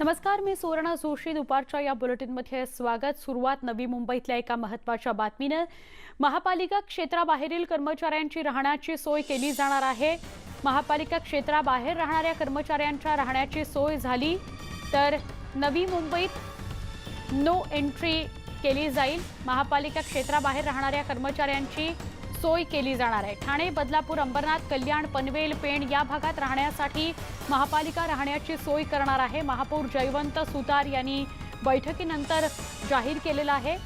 नमस्कार मी सुवर्णा जोशी. दुपारच्या या बुलेटिनमध्ये स्वागत. सुरुवात नवी मुंबईतल्या एका महत्त्वाच्या बातमीनं. महापालिका क्षेत्राबाहेरील कर्मचाऱ्यांची राहण्याची सोय केली जाणार आहे. महापालिका क्षेत्राबाहेर राहणाऱ्या कर्मचाऱ्यांच्या राहण्याची सोय झाली तर नवी मुंबईत नो एंट्री केली जाईल. महापालिका क्षेत्राबाहेर राहणाऱ्या कर्मचाऱ्यांची सोय केली जाणार आहे. ठाणे बदलापूर अंबरनाथ कल्याण पनवेल पेण या भागात राहण्यासाठी महापालिका राहण्याची सोय करणार आहे. महापौर जयवंत सुतार यांनी बैठकीनंतर जाहीर केलेलं आहे.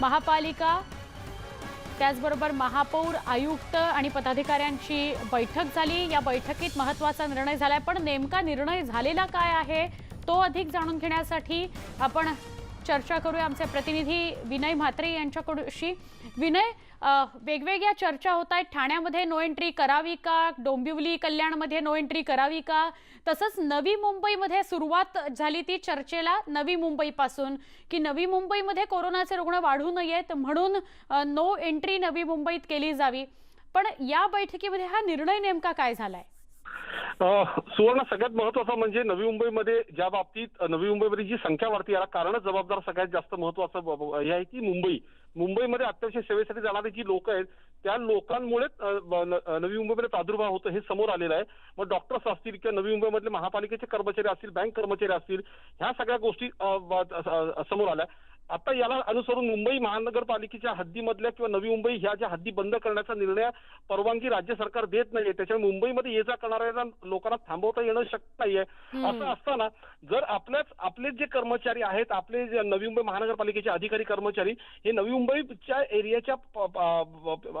महापालिका त्याचबरोबर महापौर आयुक्त आणि पदाधिकाऱ्यांची बैठक झाली. या बैठकीत महत्त्वाचा निर्णय झालाय. पण नेमका निर्णय झालेला काय आहे तो अधिक जाणून घेण्यासाठी आपण चर्चा करूया. आमचे प्रतिनिधी विनय म्हात्रे यांच्याकडूशी विनय वेगवेगळ्या चर्चा होत आहेत. ठाण्यामध्ये नो एंट्री करावी का? डोंबिवली कल्याणमध्ये नो एंट्री करावी का? तसंच नवी मुंबईमध्ये सुरुवात झाली ती चर्चेला नवी मुंबईपासून की नवी मुंबईमध्ये कोरोनाचे रुग्ण वाढू नयेत म्हणून नो एंट्री नवी मुंबईत केली जावी. पण या बैठकीमध्ये हा निर्णय नेमका काय झालाय? आहे सुवर्ण सगळ्यात महत्वाचं म्हणजे नवी मुंबईमध्ये ज्या बाबतीत नवी मुंबईमध्ये जी संख्या वाढते याला कारणच जबाबदार सगळ्यात जास्त महत्वाचं हे आहे की मुंबई. मुंबईमध्ये अत्यावश्यक सेवेसाठी जाणारी जी लोक आहेत त्या लोकांमुळेच न- नवी मुंबईमध्ये प्रादुर्भाव होतो हे समोर आलेलं आहे. मग डॉक्टर्स असतील किंवा नवी मुंबईमधले महापालिकेचे कर्मचारी असतील बँक कर्मचारी असतील ह्या सगळ्या गोष्टी समोर आल्या. आता याला अनुसरून मुंबई महानगरपालिकेच्या हद्दीमधल्या किंवा नवी मुंबई ह्या ज्या हद्दी बंद करण्याचा निर्णय परवानगी राज्य सरकार देत नाहीये त्याच्यामुळे मुंबईमध्ये ये जा करणाऱ्या लोकांना थांबवता येणं शक्य नाहीये. असं असताना जर आपल्याच आपले जे कर्मचारी आहेत आपले जे नवी मुंबई महानगरपालिकेचे अधिकारी कर्मचारी हे नवी मुंबईच्या एरियाच्या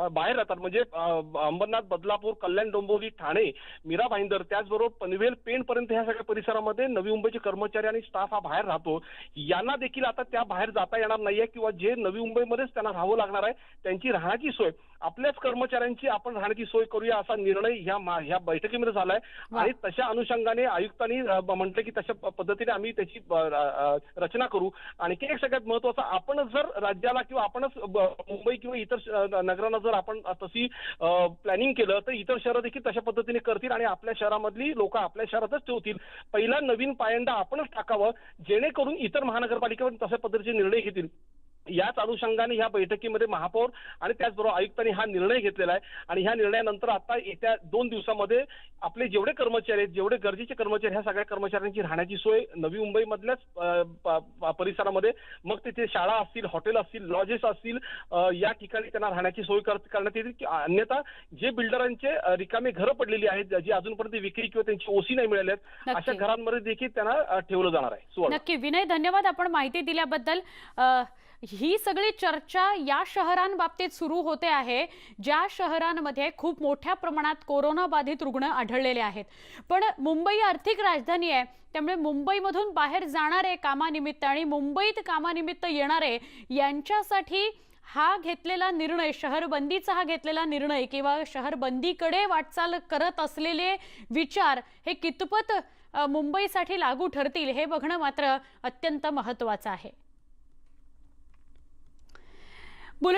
बाहेर राहतात म्हणजे अंबरनाथ बदलापूर कल्याण डोंबिवली ठाणे मीरा भाईंदर त्याचबरोबर पनवेल पेण पर्यंत ह्या सगळ्या परिसरामध्ये नवी मुंबईचे कर्मचारी आणि स्टाफ हा बाहेर राहतो. यांना देखील आता त्या बाहेर जाता येणार नाहीये किंवा जे नवी मुंबईमध्येच त्यांना राहावं लागणार आहे त्यांची राहण्याची सोय आपल्याच कर्मचाऱ्यांची आपण राहण्याची सोय करूया असा निर्णय ह्या ह्या बैठकीमध्ये झालाय. आणि तशा अनुषंगाने आयुक्तांनी म्हटलं की तशा पद्धतीने आम्ही त्याची रचना करू. आणि की एक सगळ्यात महत्वाचं आपण जर राज्याला किंवा आपणच मुंबई किंवा इतर नगरांना जर आपण तशी प्लॅनिंग केलं तर इतर शहरं देखील तशा पद्धतीने करतील आणि आपल्या शहरामधली लोक आपल्या शहरातच ठेवतील. पहिला नवीन पायंडा आपणच टाकावं जेणेकरून इतर महानगरपालिका तशा पद्धतीचे निर्णय घेतील. याच अनुषंगाने ह्या बैठकीमध्ये महापौर आणि त्याचबरोबर आयुक्तांनी हा निर्णय घेतलेला आहे. आणि ह्या निर्णयानंतर आता येत्या दोन दिवसामध्ये आपले जेवढे कर्मचारी आहेत जेवढे गरजेचे कर्मचारी ह्या सगळ्या कर्मचाऱ्यांची राहण्याची सोय नवी मुंबईमधल्याच परिसरामध्ये. मग तिथे शाळा असतील हॉटेल असतील लॉजेस असतील या ठिकाणी त्यांना राहण्याची सोय कर- करण्यात येईल. की अन्यथा जे बिल्डरांचे रिकामे घरं पडलेली आहेत जी अजूनपर्यंत विक्री किंवा त्यांची ओसी नाही मिळाली आहेत. अशा घरांमध्ये देखील त्यांना ठेवलं जाणार आहे. नक्की. विनय धन्यवाद आपण माहिती दिल्याबद्दल. ही सगळी चर्चा या शहरांबाबतीत सुरू होते आहे ज्या शहरांमध्ये खूप मोठ्या प्रमाणात कोरोनाबाधित रुग्ण आढळलेले आहेत. पण मुंबई आर्थिक राजधानी आहे त्यामुळे मुंबईमधून बाहेर जाणारे कामानिमित्त आणि मुंबईत कामानिमित्त येणारे यांच्यासाठी हा घेतलेला निर्णय शहरबंदीचा हा घेतलेला निर्णय किंवा शहरबंदीकडे वाटचाल करत असलेले विचार हे कितपत मुंबईसाठी लागू ठरतील हे बघणं मात्र अत्यंत महत्त्वाचं आहे. बुलेटिन